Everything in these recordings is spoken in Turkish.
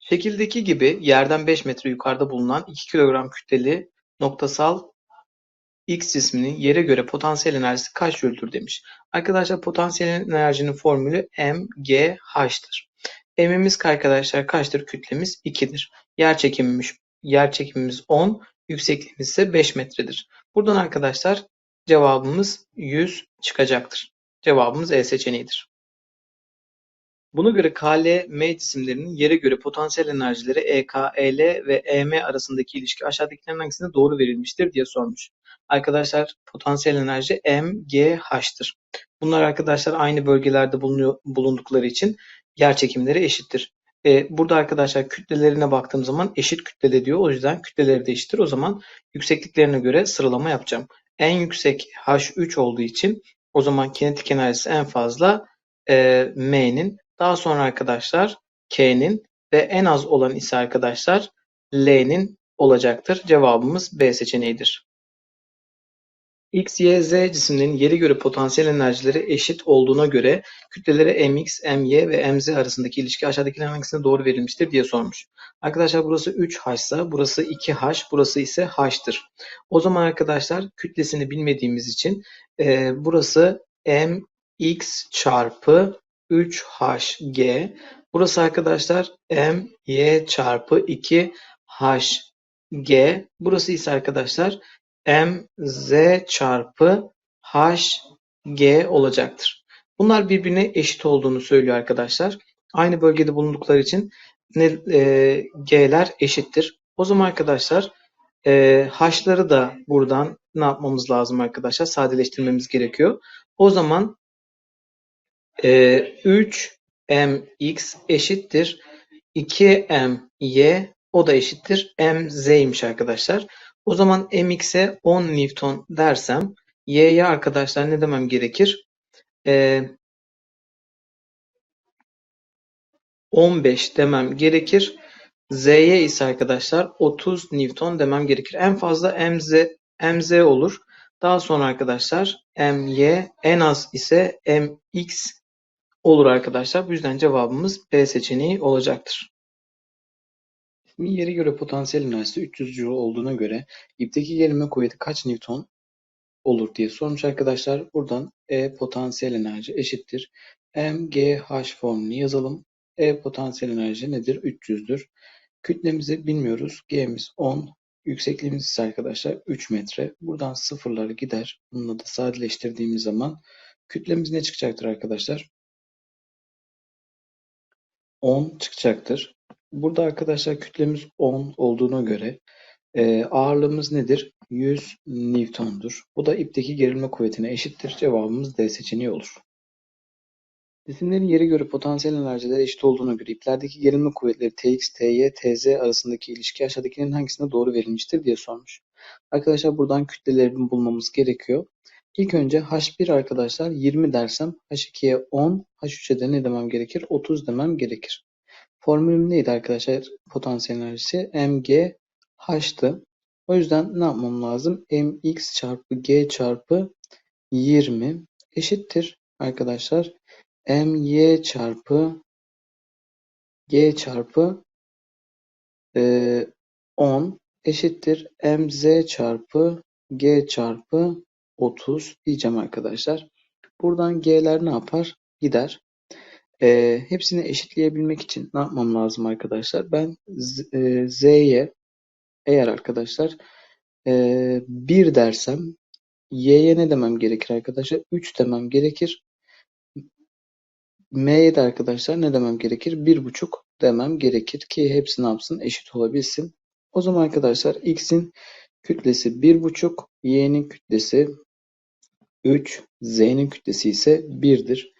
Şekildeki gibi yerden 5 metre yukarıda bulunan 2 kilogram kütleli noktasal X cisminin yere göre potansiyel enerjisi kaç jüldür demiş. Arkadaşlar potansiyel enerjinin formülü mgH'tır. M'imiz arkadaşlar kaçtır? Kütlemiz 2'dir. Yer çekimimiz, yer çekimimiz 10, yüksekliğimiz ise 5 metredir. Buradan arkadaşlar cevabımız 100 çıkacaktır. Cevabımız E seçeneğidir. Buna göre K, M cisimlerinin yere göre potansiyel enerjileri EK, EL ve EM arasındaki ilişki aşağıdakilerin hangisinde doğru verilmiştir diye sormuş. Arkadaşlar potansiyel enerji M, G, H'tır. Bunlar arkadaşlar aynı bölgelerde bulunuyor, bulundukları için yer çekimleri eşittir. E, burada arkadaşlar kütlelerine baktığım zaman eşit kütlede diyor. O yüzden kütleleri de eşittir. O zaman yüksekliklerine göre sıralama yapacağım. En yüksek H3 olduğu için o zaman kinetik enerjisi en fazla e, M'nin daha sonra arkadaşlar K'nin ve en az olan ise arkadaşlar L'nin olacaktır. Cevabımız B seçeneğidir. X, Y, Z cisimlerinin yere göre potansiyel enerjileri eşit olduğuna göre kütleleri mx, my ve mz arasındaki ilişki aşağıdakilerin hangisine doğru verilmiştir diye sormuş. Arkadaşlar burası 3h ise burası 2h, burası ise h'tır. O zaman arkadaşlar kütlesini bilmediğimiz için e, burası mx çarpı 3hg. Burası arkadaşlar my çarpı 2hg. Burası ise arkadaşlar mz çarpı hg olacaktır. Bunlar birbirine eşit olduğunu söylüyor arkadaşlar. Aynı bölgede bulundukları için e, g'ler eşittir. O zaman arkadaşlar e, h'ları da buradan ne yapmamız lazım arkadaşlar? Sadeleştirmemiz gerekiyor. O zaman e, 3mx eşittir 2my o da eşittir mz'ymiş arkadaşlar. O zaman mx'e 10 Newton dersem y'ye arkadaşlar ne demem gerekir? Ee, 15 demem gerekir. Z'ye ise arkadaşlar 30 Newton demem gerekir. En fazla mz, mz olur. Daha sonra arkadaşlar my en az ise mx olur arkadaşlar. Bu yüzden cevabımız B seçeneği olacaktır. Şimdi yere göre potansiyel enerjisi 300 Joule olduğuna göre ipteki gerilme kuvveti kaç Newton olur diye sormuş arkadaşlar. Buradan E potansiyel enerji eşittir. MGH formülünü yazalım. E potansiyel enerji nedir? 300'dür. Kütlemizi bilmiyoruz. G'miz 10. Yüksekliğimiz ise arkadaşlar 3 metre. Buradan sıfırları gider. Bununla da sadeleştirdiğimiz zaman kütlemiz ne çıkacaktır arkadaşlar? 10 çıkacaktır. Burada arkadaşlar kütlemiz 10 olduğuna göre e, ağırlığımız nedir? 100 Newton'dur. Bu da ipteki gerilme kuvvetine eşittir. Cevabımız D seçeneği olur. Cisimlerin yere göre potansiyel enerjileri eşit olduğuna göre iplerdeki gerilme kuvvetleri Tx, Ty, Tz arasındaki ilişki aşağıdakilerin hangisine doğru verilmiştir diye sormuş. Arkadaşlar buradan kütlelerini bulmamız gerekiyor. İlk önce H1 arkadaşlar 20 dersem H2'ye 10, H3'e de ne demem gerekir? 30 demem gerekir. Formülüm neydi arkadaşlar? Potansiyel enerjisi mg h'tı. O yüzden ne yapmam lazım? mx çarpı g çarpı 20 eşittir arkadaşlar. my çarpı g çarpı e, 10 eşittir. mz çarpı g çarpı 30 diyeceğim arkadaşlar. Buradan g'ler ne yapar? Gider. E, hepsini eşitleyebilmek için ne yapmam lazım arkadaşlar? Ben e, z'ye eğer arkadaşlar e, 1 dersem y'ye ne demem gerekir arkadaşlar? 3 demem gerekir. m'ye de arkadaşlar ne demem gerekir? 1,5 demem gerekir ki hepsi ne yapsın? Eşit olabilsin. O zaman arkadaşlar x'in kütlesi 1,5, y'nin kütlesi 3, z'nin kütlesi ise 1'dir.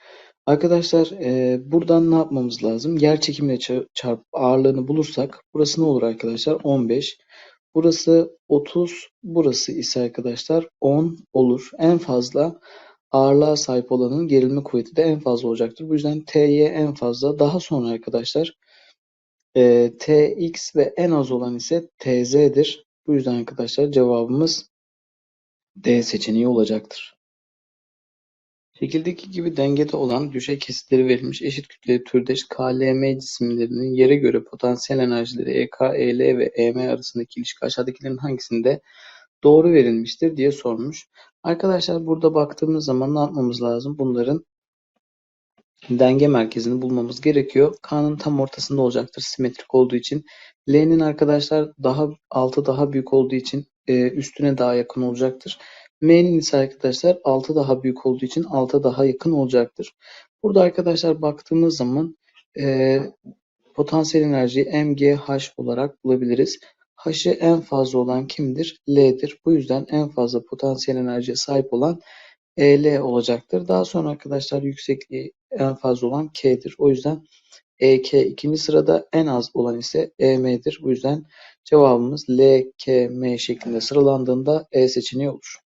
Arkadaşlar e, buradan ne yapmamız lazım? Yer çekimiyle çarp ağırlığını bulursak burası ne olur arkadaşlar? 15. Burası 30. Burası ise arkadaşlar 10 olur. En fazla ağırlığa sahip olanın gerilme kuvveti de en fazla olacaktır. Bu yüzden T'ye en fazla. Daha sonra arkadaşlar e, Tx ve en az olan ise Tz'dir. Bu yüzden arkadaşlar cevabımız D seçeneği olacaktır. Şekildeki gibi dengede olan düşey kesitleri verilmiş eşit kütleli türdeş KLM cisimlerinin yere göre potansiyel enerjileri EK, EL ve EM arasındaki ilişki aşağıdakilerin hangisinde doğru verilmiştir diye sormuş. Arkadaşlar burada baktığımız zaman ne yapmamız lazım? Bunların denge merkezini bulmamız gerekiyor. K'nın tam ortasında olacaktır simetrik olduğu için. L'nin arkadaşlar daha altı daha büyük olduğu için e, üstüne daha yakın olacaktır. M'nin ise arkadaşlar altı daha büyük olduğu için alta daha yakın olacaktır. Burada arkadaşlar baktığımız zaman e, potansiyel enerjiyi MGH olarak bulabiliriz. H'ı en fazla olan kimdir? L'dir. Bu yüzden en fazla potansiyel enerjiye sahip olan EL olacaktır. Daha sonra arkadaşlar yüksekliği en fazla olan K'dir. O yüzden EK ikinci sırada en az olan ise EM'dir. Bu yüzden cevabımız L, K, M şeklinde sıralandığında E seçeneği olur.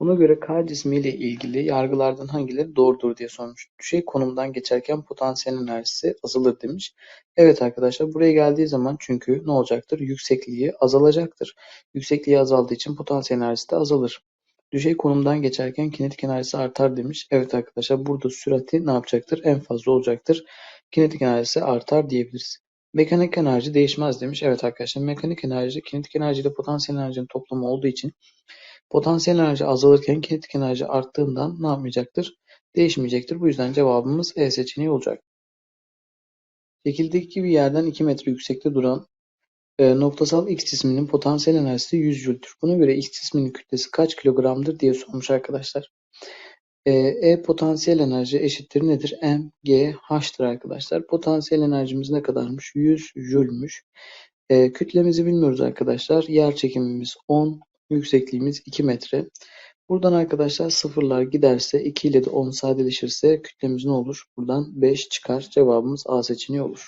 Buna göre K cismi ile ilgili yargılardan hangileri doğrudur diye sormuş. Düşey konumdan geçerken potansiyel enerjisi azalır demiş. Evet arkadaşlar buraya geldiği zaman çünkü ne olacaktır? Yüksekliği azalacaktır. Yüksekliği azaldığı için potansiyel enerjisi de azalır. Düşey konumdan geçerken kinetik enerjisi artar demiş. Evet arkadaşlar burada sürati ne yapacaktır? En fazla olacaktır. Kinetik enerjisi artar diyebiliriz. Mekanik enerji değişmez demiş. Evet arkadaşlar mekanik enerji kinetik enerji ile potansiyel enerjinin toplamı olduğu için potansiyel enerji azalırken kinetik enerji arttığından ne yapmayacaktır? Değişmeyecektir. Bu yüzden cevabımız E seçeneği olacak. Şekildeki gibi yerden 2 metre yüksekte duran e, noktasal X cisminin potansiyel enerjisi 100 Jül'tür. Buna göre X cisminin kütlesi kaç kilogramdır diye sormuş arkadaşlar. E, e potansiyel enerji eşittir nedir? M, G, H'tır arkadaşlar. Potansiyel enerjimiz ne kadarmış? 100 Jül'müş. E, kütlemizi bilmiyoruz arkadaşlar. Yer çekimimiz 10, yüksekliğimiz 2 metre. Buradan arkadaşlar sıfırlar giderse 2 ile de 10 sadeleşirse kütlemiz ne olur? Buradan 5 çıkar. Cevabımız A seçeneği olur.